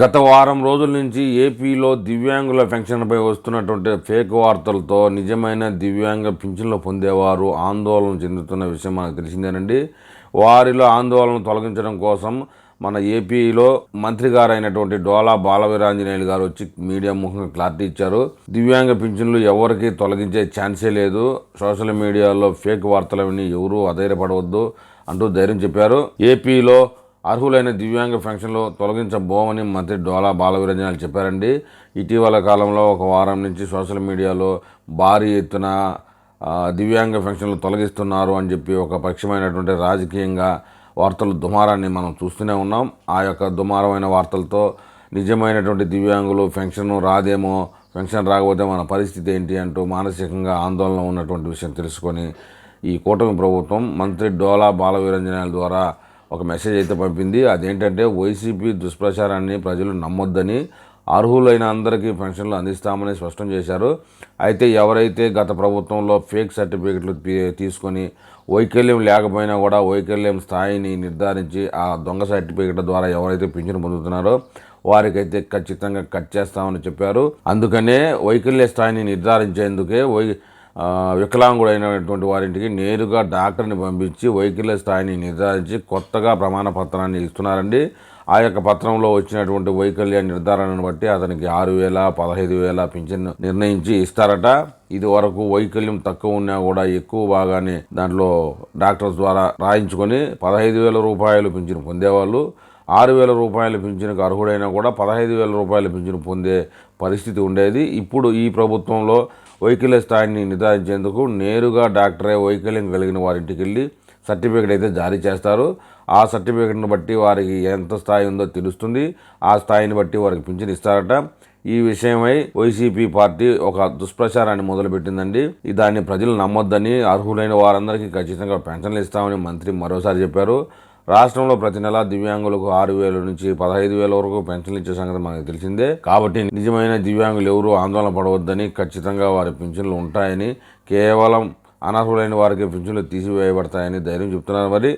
గత వారం రోజుల నుంచి ఏపీలో దివ్యాంగుల పెన్షన్పై వస్తున్నటువంటి ఫేక్ వార్తలతో నిజమైన దివ్యాంగ పింఛన్లు పొందేవారు ఆందోళన చెందుతున్న విషయం మనకు తెలిసిందేనండి. వారిలో ఆందోళన తొలగించడం కోసం మన ఏపీలో మంత్రి గారు అయినటువంటి డోలా బాలవీరాంజనేయులు గారు వచ్చి మీడియా ముఖంగా క్లారిటీ ఇచ్చారు. దివ్యాంగ పింఛన్లు ఎవరికి తొలగించే ఛాన్సే లేదు. సోషల్ మీడియాలో ఫేక్ వార్తలవన్నీ ఎవరూ అధైర్యపడవద్దు అంటూ ధైర్యం చెప్పారు. ఏపీలో అర్హులైన దివ్యాంగ పెన్షన్లు తొలగించబోమని మంత్రి డోలా బాలవీరంజనాలు చెప్పారండి. ఇటీవల కాలంలో ఒక వారం నుంచి సోషల్ మీడియాలో భారీ ఎత్తున దివ్యాంగ పెన్షన్లు తొలగిస్తున్నారు అని చెప్పి ఒక పక్షమైనటువంటి రాజకీయంగా వార్తలు దుమారాన్ని మనం చూస్తూనే ఉన్నాం. ఆ యొక్క దుమారమైన వార్తలతో నిజమైనటువంటి దివ్యాంగులు పెన్షన్ రాదేమో పెన్షన్ రాకపోతే మన పరిస్థితి ఏంటి అంటూ మానసికంగా ఆందోళన ఉన్నటువంటి విషయం తెలుసుకొని ఈ కూటమి ప్రభుత్వం మంత్రి డోలా బాలవీరంజనాల ద్వారా ఒక మెసేజ్ అయితే పంపింది. అదేంటంటే వైసీపీ దుష్ప్రచారాన్ని ప్రజలు నమ్మొద్దని అర్హులైన అందరికీ పెన్షన్లు అందిస్తామని స్పష్టం చేశారు. అయితే ఎవరైతే గత ప్రభుత్వంలో ఫేక్ సర్టిఫికెట్లు తీ- తీసుకొని వైకల్యం లేకపోయినా కూడా వైకల్యం స్థాయిని నిర్ధారించి ఆ దొంగ సర్టిఫికెట్ల ద్వారా ఎవరైతే పింఛను పొందుతున్నారో వారికైతే ఖచ్చితంగా కట్ చేస్తామని చెప్పారు. అందుకనే వైకల్య స్థాయిని నిర్ధారించేందుకే వై వికలాంగుడైనటువంటి వారింటికి నేరుగా డాక్టర్ని పంపించి వైకల్య స్థాయిని నిర్ధారించి కొత్తగా ప్రమాణ పత్రాన్ని ఇస్తున్నారండి. ఆ యొక్క పత్రంలో వచ్చినటువంటి వైకల్య నిర్ధారణను బట్టి అతనికి ఆరు వేల పదహైదు వేల పింఛన్ నిర్ణయించి ఇస్తారట. ఇది వరకు వైకల్యం తక్కువ ఉన్నా కూడా ఎక్కువ భాగాన్ని దాంట్లో డాక్టర్స్ ద్వారా రాయించుకొని పదహైదు వేల రూపాయలు పింఛను పొందేవాళ్ళు. ఆరు వేల రూపాయల పింఛనుకు అర్హుడైనా కూడా పదహైదు వేల రూపాయల పింఛను పొందే పరిస్థితి ఉండేది. ఇప్పుడు ఈ ప్రభుత్వంలో వైకల్య స్థాయిని నిర్ధారించేందుకు నేరుగా డాక్టరే వైకల్యం కలిగిన వారింటికి వెళ్ళి సర్టిఫికేట్ అయితే జారీ చేస్తారు. ఆ సర్టిఫికేట్ని బట్టి వారికి ఎంత స్థాయి ఉందో తెలుస్తుంది. ఆ స్థాయిని బట్టి వారికి పింఛన్ ఇస్తారట. ఈ విషయమై వైసీపీ పార్టీ ఒక దుష్ప్రచారాన్ని మొదలుపెట్టిందండి. దాన్ని ప్రజలు నమ్మొద్దని అర్హులైన వారందరికీ ఖచ్చితంగా పెన్షన్లు ఇస్తామని మంత్రి మరోసారి చెప్పారు. రాష్ట్రంలో ప్రతి నెల దివ్యాంగులకు ఆరు వేల నుంచి పదహైదు వేల వరకు పెన్షన్లు ఇచ్చే సంగతి మనకు తెలిసిందే. కాబట్టి నిజమైన దివ్యాంగులు ఎవరూ ఆందోళన పడవద్దని ఖచ్చితంగా వారి పింఛన్లు ఉంటాయని కేవలం అనర్హులైన వారికి పింఛన్లు తీసివేయబడతాయని ధైర్యం చెప్తున్నారు మరి.